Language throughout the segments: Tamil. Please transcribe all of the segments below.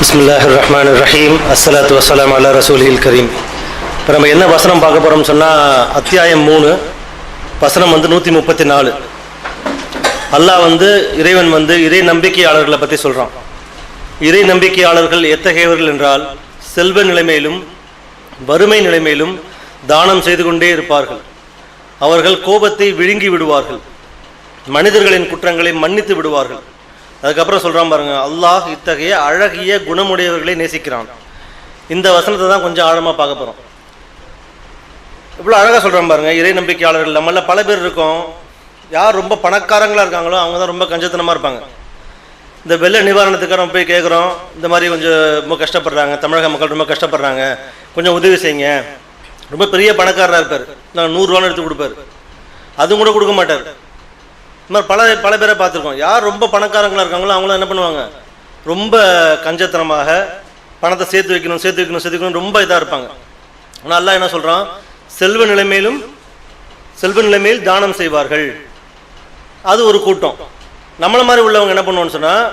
பிஸ்மில்லாஹ் ரஹ்மான் ரஹீம் அஸ்லாத் வசலாம் அல்லா ரசூலில் கரீம் இப்போ நம்ம என்ன வசனம் பார்க்க போகிறோம்னு சொன்னால் அத்தியாயம் மூணு வசனம் வந்து நூற்றி முப்பத்தி நாலு அல்லாஹ் வந்து இறைவன் வந்து இறை நம்பிக்கையாளர்களை பற்றி சொல்கிறான் இறை நம்பிக்கையாளர்கள் எத்தகையவர்கள் என்றால் செல்வ நிலைமையிலும் வறுமை நிலைமையிலும் தானம் செய்து கொண்டே இருப்பார்கள். அவர்கள் கோபத்தை விழுங்கி விடுவார்கள். மனிதர்களின் குற்றங்களை மன்னித்து விடுவார்கள். அதுக்கப்புறம் சொல்கிறான் பாருங்க அல்லாஹ் இத்தகைய அழகிய குணமுடையவர்களை நேசிக்கிறான். இந்த வசனத்தை தான் கொஞ்சம் ஆழமாக பார்க்க போகிறோம் இவ்வளோ அழகாக சொல்கிறோம் பாருங்க இறை நம்பிக்கையாளர்கள். நம்மள பல பேர் இருக்கோம். யார் ரொம்ப பணக்காரங்களாக இருக்காங்களோ அவங்க தான் ரொம்ப கஞ்சத்தனமாக இருப்பாங்க. இந்த வெள்ள நிவாரணத்துக்காக நம்ம போய் கேட்குறோம் இந்த மாதிரி கொஞ்சம் ரொம்ப கஷ்டப்படுறாங்க தமிழக மக்கள் ரொம்ப கஷ்டப்படுறாங்க கொஞ்சம் உதவி செய்யுங்க. ரொம்ப பெரிய பணக்காரராக இருப்பார். நான் நூறுரூவான்னு எடுத்து கொடுப்பாரு. அதுவும் கூட கொடுக்க மாட்டார். இது மாதிரி பல பல பேரை பார்த்துருக்கோம். யார் ரொம்ப பணக்காரங்களாக இருக்காங்களோ அவங்களாம் என்ன பண்ணுவாங்க? ரொம்ப கஞ்சத்தனமாக பணத்தை சேர்த்து வைக்கணும் சேர்த்து வைக்கணும் சேர்த்து வைக்கணும் ரொம்ப இதாக இருப்பாங்க. ஆனால் அல்லாஹ் என்ன சொல்கிறான் செல்வ நிலைமையிலும் செல்வ நிலைமையில் தானம் செய்வார்கள். அது ஒரு கூட்டம். நம்மளை மாதிரி உள்ளவங்க என்ன பண்ணுவோம்னு சொன்னால்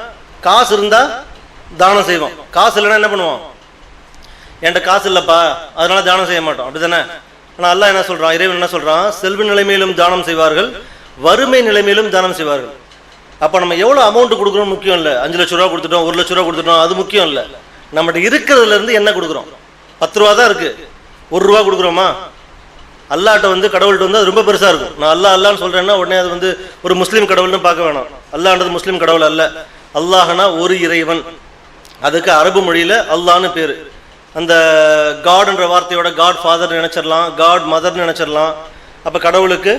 காசு இருந்தால் தானம் செய்வோம் காசு இல்லைன்னா என்ன பண்ணுவோம் என்கிட்ட காசு இல்லைப்பா அதனால தானம் செய்ய மாட்டோம். அப்படி தானே ஆனால் அல்லாஹ் என்ன சொல்கிறான் இறைவன் என்ன சொல்கிறான் செல்வ நிலைமையிலும் தானம் செய்வார்கள். வறுமை நிலைமையிலும் தானம் செய்வார்கள். அப்போ நம்ம எவ்வளோ அமௌண்ட் கொடுக்குறோம் முக்கியம் இல்லை. அஞ்சு லட்ச ரூபா கொடுத்துட்டோம் ஒரு லட்ச ரூபா கொடுத்துட்டோம் அது முக்கியம் இல்லை. நம்மகிட்ட இருக்கிறதுலேருந்து என்ன கொடுக்குறோம்? பத்து ரூபா தான் இருக்குது ஒரு ரூபா கொடுக்குறோமா? அல்லாட்ட வந்து கடவுள்கிட்ட வந்து அது ரொம்ப பெருசாக இருக்கும். நான் அல்லா அல்லான்னு சொல்கிறேன்னா உடனே அது வந்து ஒரு முஸ்லீம் கடவுள்னு பார்க்க வேணாம். அல்லான்றது முஸ்லீம் கடவுள் அல்ல. அல்லாஹனா ஒரு இறைவன். அதுக்கு அரபு மொழியில் அல்லான்னு பேர். அந்த காட்ன்ற வார்த்தையோட காட் ஃபாதர் நினைச்சிடலாம் காட் மதர் நினைச்சிடலாம் அப்போ கடவுளுக்கு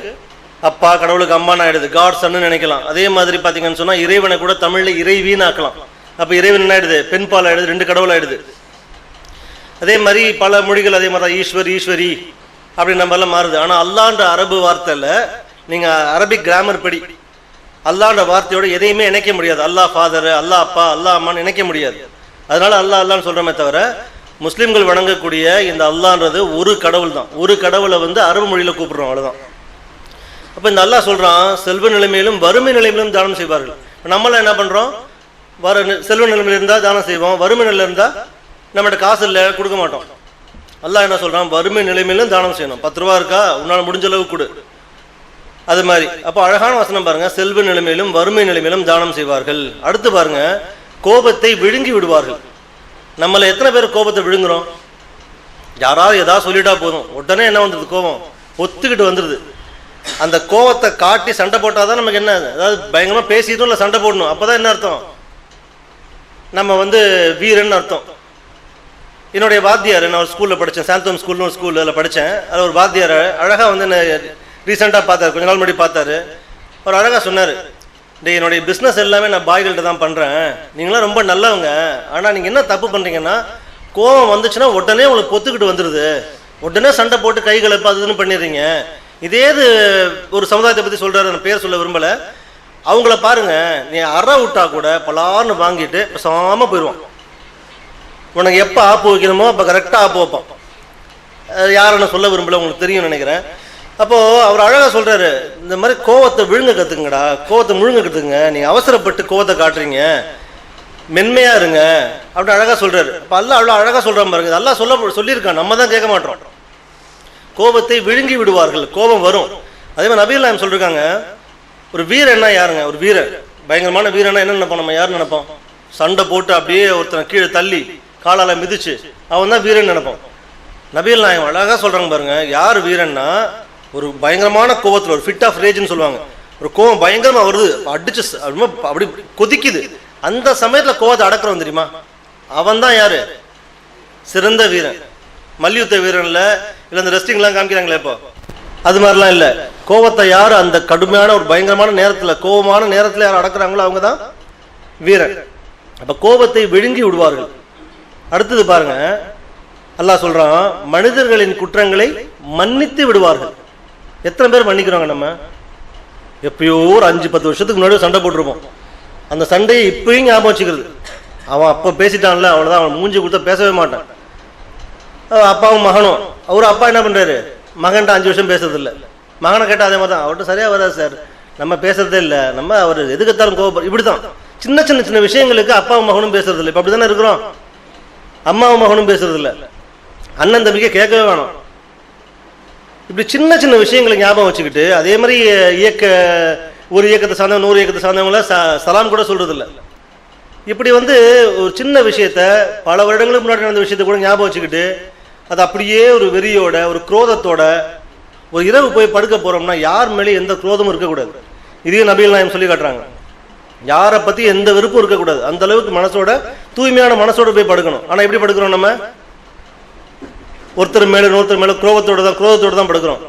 அப்பா கடவுளுக்கு அம்மான்னு ஆயிடுது. காட் சன்னு நினைக்கலாம். அதே மாதிரி பார்த்தீங்கன்னு சொன்னால் இறைவனை கூட தமிழில் இறைவின்னு ஆக்கலாம். அப்போ இறைவன் என்ன ஆயிடுது? பெண் பால் ஆயிடுது ரெண்டு கடவுள் ஆயிடுது. அதே மாதிரி பல மொழிகள் அதே மாதிரி தான் ஈஸ்வர் ஈஸ்வரி அப்படி நம்மலாம் மாறுது. ஆனால் அல்லாண்ட அரபு வார்த்தையில் நீங்கள் அரபிக் கிராமர் படி அல்லாண்ட வார்த்தையோட எதையுமே இணைக்க முடியாது. அல்லாஹ் ஃபாதர் அல்லாஹ் அப்பா அல்லாஹ் அம்மான்னு இணைக்க முடியாது. அதனால அல்லாஹ் அல்லான்னு சொல்கிறோமே தவிர முஸ்லீம்கள் வணங்கக்கூடிய இந்த அல்லான்றது ஒரு கடவுள் தான் ஒரு கடவுளை வந்து அரபு மொழியில் கூப்பிடுறோம் அவ்வளோதான் அப்போ இந்த அல்லா சொல்கிறான் செல்வ நிலைமையிலும் வறுமை நிலைமையிலும் தானம் செய்வார்கள். இப்ப நம்மளாம் என்ன பண்ணுறோம் வர செல்வ நிலைமையில் இருந்தால் தானம் செய்வோம். வறுமை நிலையில் இருந்தால் நம்மகிட்ட காசு இல்லை கொடுக்க மாட்டோம். அல்லா என்ன சொல்கிறான் வறுமை நிலைமையிலும் தானம் செய்யணும். பத்து ரூபா இருக்கா? உன்னால் முடிஞ்ச அளவு கொடு. அது மாதிரி. அப்போ அழகான வசனம் பாருங்க. செல்வ நிலைமையிலும் வறுமை நிலைமையிலும் தானம் செய்வார்கள். அடுத்து பாருங்க. கோபத்தை விழுங்கி விடுவார்கள். நம்மள எத்தனை பேர் கோபத்தை விழுங்குறோம்? யாராவது எதாவது சொல்லிட்டா போதும். உடனே என்ன வந்துடுது கோபம். ஒத்துக்கிட்டு வந்துடுது அந்த கோவத்தை காட்டி சண்டை போட்டால் தான் நமக்கு என்ன அதாவது பயங்கரமாக பேசிட்டும் இல்லை சண்டை போடணும். அப்போ தான் என்ன அர்த்தம்? நம்ம வந்து வீரன் அர்த்தம். என்னுடைய வாத்தியார் நான் ஒரு ஸ்கூலில் படித்தேன் சாந்தோம் ஸ்கூல்னு ஒரு ஸ்கூலில் அதில் படித்தேன் அதில் ஒரு வாத்தியார் அழகாக வந்து என்ன ரீசெண்டாக பார்த்தாரு கொஞ்ச நாள் முன்னாடி பார்த்தாரு. அவர் அழகாக சொன்னார் இந்த என்னுடைய பிஸ்னஸ் எல்லாமே நான் பாய்கள்கிட்ட தான் பண்ணுறேன் நீங்களாம் ரொம்ப நல்லவங்க. ஆனால் நீங்கள் என்ன தப்பு பண்ணுறீங்கன்னா கோவம் வந்துச்சுன்னா உடனே உங்களுக்கு பொத்துக்கிட்டு வந்துடுது உடனே சண்டை போட்டு கை கலப்பு பண்ணிடுறீங்க. இதே இது ஒரு சமுதாயத்தை பற்றி சொல்கிறாரு நான் பேர் சொல்ல விரும்பலை. அவங்கள பாருங்க நீ அற விட்டா கூட பலார்னு வாங்கிட்டு பேசாமல் போயிடுவான் உனக்கு எப்போ ஆப்பு வைக்கணுமோ அப்போ கரெக்டாக ஆப்பு வைப்பான். யாருன்னு சொல்ல விரும்பல உங்களுக்கு தெரியும்னு நினைக்கிறேன். அப்போது அவர் அழகாக சொல்கிறாரு இந்த மாதிரி கோவத்தை விழுங்க கற்றுங்கடா கோவத்தை முழுங்க கற்றுங்க நீங்கள் அவசரப்பட்டு கோவத்தை காட்டுறீங்க மென்மையாக இருங்க அப்படின்னு அழகாக சொல்கிறாரு அப்போ அல்ல அவ்வளோ அழகாக சொல்கிறான் பாருங்க இது எல்லாம் சொல்ல சொல்லியிருக்கான் நம்ம தான் கேட்க மாட்டோம். கோபத்தை விழுங்கி விடுவார்கள். கோபம் வரும். அதே மாதிரி நபீல் சொல்லியிருக்காங்க ஒரு வீரன்னா யாருங்க? ஒரு வீரர். பயங்கரமான வீரனா என்ன நினைப்போம் நம்ம? யார் நினைப்போம் சண்டை போட்டு அப்படியே ஒருத்தனை கீழே தள்ளி காலால மிதிச்சு அவன் தான் வீரன் நினைப்போம் நபீல் நாயம் அழகாக சொல்கிறாங்க பாருங்க யார் வீரன்னா ஒரு பயங்கரமான கோபத்தில் ஒரு ஃபிட் ஆஃப் ரேஜ்னு சொல்லுவாங்க. ஒரு கோவம் பயங்கரமாக வருது அடிச்சு அப்படி கொதிக்குது. அந்த சமயத்தில் கோவத்தை அடக்குறவன் தெரியுமா? அவன் தான் யாரு? சிறந்த வீரன். மல்யுத்த வீரன்ல இல்லை அந்த ரெஸ்டிங்லாம் காமிக்கிறாங்களே இப்போ. அது மாதிரிலாம் இல்லை. கோவத்தை யார் அந்த கடுமையான ஒரு பயங்கரமான நேரத்தில் கோபமான நேரத்தில் யார் அடக்குறாங்களோ அவங்க தான் வீரன். அப்போ கோபத்தை விழுங்கி விடுவார்கள். அடுத்தது பாருங்க. அல்லாஹ் சொல்றான் மனிதர்களின் குற்றங்களை மன்னித்து விடுவார்கள். எத்தனை பேர் மன்னிக்கிறாங்க நம்ம? எப்பயோ ஒரு அஞ்சு பத்து வருஷத்துக்கு முன்னாடி சண்டை போட்டிருப்போம். அந்த சண்டையை இப்பயும் ஞாபகம் வச்சுக்கிறது. அவன் அப்போ பேசிட்டான்ல அவ்வளோதான் அவன் மூஞ்சி கொடுத்தா பேசவே மாட்டான். அப்பாவும் மகனும். அவர் அப்பா என்ன பண்றாரு? மகன்கிட்ட அஞ்சு வருஷம் பேசுறதில்ல. மகனை கேட்டால் அதே மாதிரி தான் அவர்கிட்ட சரியாக வராது சார். நம்ம பேசுறதே இல்லை. நம்ம அவர் எதுக்கத்தாலும் கோபம் இப்படி தான் சின்ன சின்ன சின்ன விஷயங்களுக்கு அப்பாவும் மகனும் பேசுறது இல்லை இப்போ அப்படி தானே இருக்கிறோம்? அம்மாவும் மகனும் பேசுறது இல்லை அண்ணன் தம்பிக்கு கேட்கவே வேணும். இப்படி சின்ன சின்ன விஷயங்களை ஞாபகம் வச்சுக்கிட்டு அதே மாதிரி இயக்க ஒரு இயக்கத்தை சார்ந்தவங்க நூறு இயக்கத்தை சார்ந்தவங்கள சலாம் கூட சொல்றது இப்படி வந்து ஒரு சின்ன விஷயத்த பல வருடங்களுக்கு முன்னாடி நடந்த விஷயத்தை கூட ஞாபகம் வச்சுக்கிட்டு அது அப்படியே ஒரு வெறியோட ஒரு குரோதத்தோட ஒரு இரவு போய் படுக்க போறோம்னா யார் மேலே எந்த குரோதமும் இருக்கக்கூடாது. இதையும் நபிகள் நாயம் சொல்லி காட்டுறாங்க. யாரை பத்தி எந்த வெறுப்பும் இருக்கக்கூடாது. அந்த அளவுக்கு மனசோட தூய்மையான மனசோட போய் படுக்கணும். ஆனா எப்படி படுக்கிறோம் நம்ம? ஒருத்தர் மேல இன்னொருத்தர் மேல குரோகத்தோட தான் குரோதத்தோட தான் படுக்கிறோம்.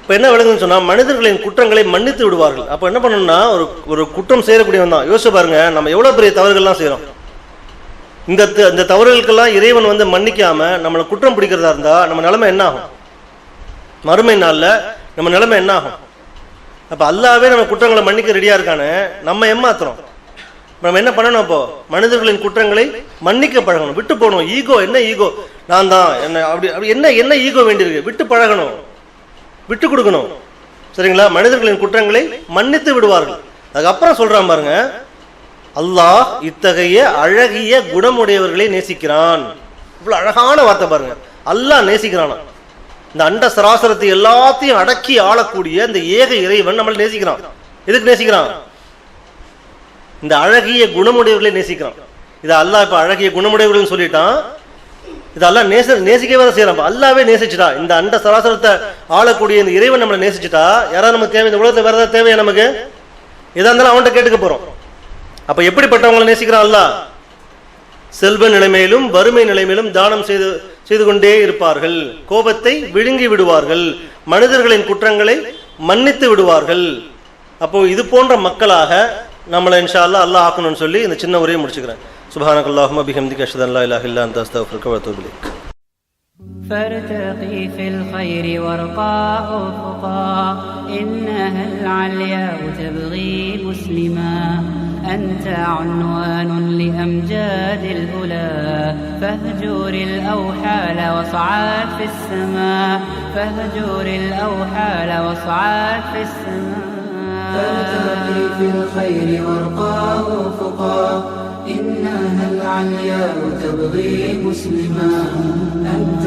இப்போ என்ன விளங்குன்னு சொன்னா மனிதர்களின் குற்றங்களை மன்னித்து விடுவார்கள். அப்போ என்ன பண்ணணும்னா ஒரு ஒரு குற்றம் செய்யக்கூடியவன் தான். யோசிச்சு பாருங்க நம்ம எவ்வளவு பெரிய தவறுகள்லாம் செய்கிறோம் இந்த த- இந்த தவறுகளுக்கெல்லாம் இறைவன் வந்து மன்னிக்காம நம்மளை குற்றம் பிடிக்கிறதா இருந்தா நம்ம நிலைமை என்ன ஆகும் மறுமை நாளில் நம்ம நிலைமை என்ன ஆகும் அப்ப அல்லாவே நம்ம குற்றங்களை மன்னிக்க ரெடியா இருக்கானே நம்ம ஏமாத்துறோம். நம்ம என்ன பண்ணணும் அப்போ? மனிதர்களின் குற்றங்களை மன்னிக்க பழகணும். விட்டு போகணும். ஈகோ என்ன ஈகோ? நான் தான். என்ன அப்படி அப்படி என்ன என்ன ஈகோ வேண்டியிருக்கு? விட்டு பழகணும். விட்டு கொடுக்கணும். சரிங்களா? மனிதர்களின் குற்றங்களை மன்னித்து விடுவார்கள். அதுக்கப்புறம் சொல்றான் பாருங்க. அல்லாஹ் இத்தகைய அழகிய குணமுடையவர்களை நேசிக்கிறான். இவ்வளவு அழகான வார்த்தை பாருங்க. அல்லாஹ் நேசிக்கிறானா? இந்த அண்ட சராசரத்தை எல்லாத்தையும் அடக்கி ஆளக்கூடிய இந்த ஏக இறைவன் நம்மளை நேசிக்கிறான். எதுக்கு நேசிக்கிறான்? இந்த அழகிய குணமுடையவர்களை நேசிக்கிறான். இது அல்லாஹ் இப்ப அழகிய குணமுடையவர்கள் சொல்லிட்டான். இது அல்லாஹ் நேச நேசிக்கவே தான் செய்யறான். அல்லாவே நேசிச்சுட்டா. இந்த அண்ட சராசரத்தை ஆளக்கூடிய இந்த இறைவன் நம்மளை நேசிச்சுட்டா. யாராவது நமக்கு தேவை? இந்த உலகத்துல வேற ஏதாவது தேவையா நமக்கு? எதா இருந்தாலும் அவன்கிட்ட கேட்டுக்க போறோம். அப்ப எப்படிப்பட்டவங்களை நேசிக்கிறான் அல்லாஹ் செல்வ நிலைமையிலும் வறுமை நிலைமையிலும் தானம் செய்து செய்து கொண்டே இருப்பார்கள் கோபத்தை விழுங்கி விடுவார்கள் மனிதர்களின் குற்றங்களை மன்னித்து விடுவார்கள் அப்போ இது போன்ற மக்களாக நம்மளை இன்ஷா அல்லாஹ் அல்லாஹ் ஆக்கணும்னு சொல்லி இந்த சின்ன உரையை முடிச்சுக்கிறேன் சுபஹானக்கல்லாஹும்ம பிஹம்திக அஷ்ஹது அன் லா இலாஹ இல்லா அன்த அஸ்தக்ஃபிருக்க வ அத்தூபு இலைக் فارتقي في الخير وارقى أفقا إنها العلياء تبغي مسلما أنت عنوان لأمجاد الأولى. فاهجر الأوحال واصعد في السماء. فاهجر الأوحال واصعد في السماء. فارتقي في الخير وارقى أفقا إنها العلياء تبغي مسلما. أنت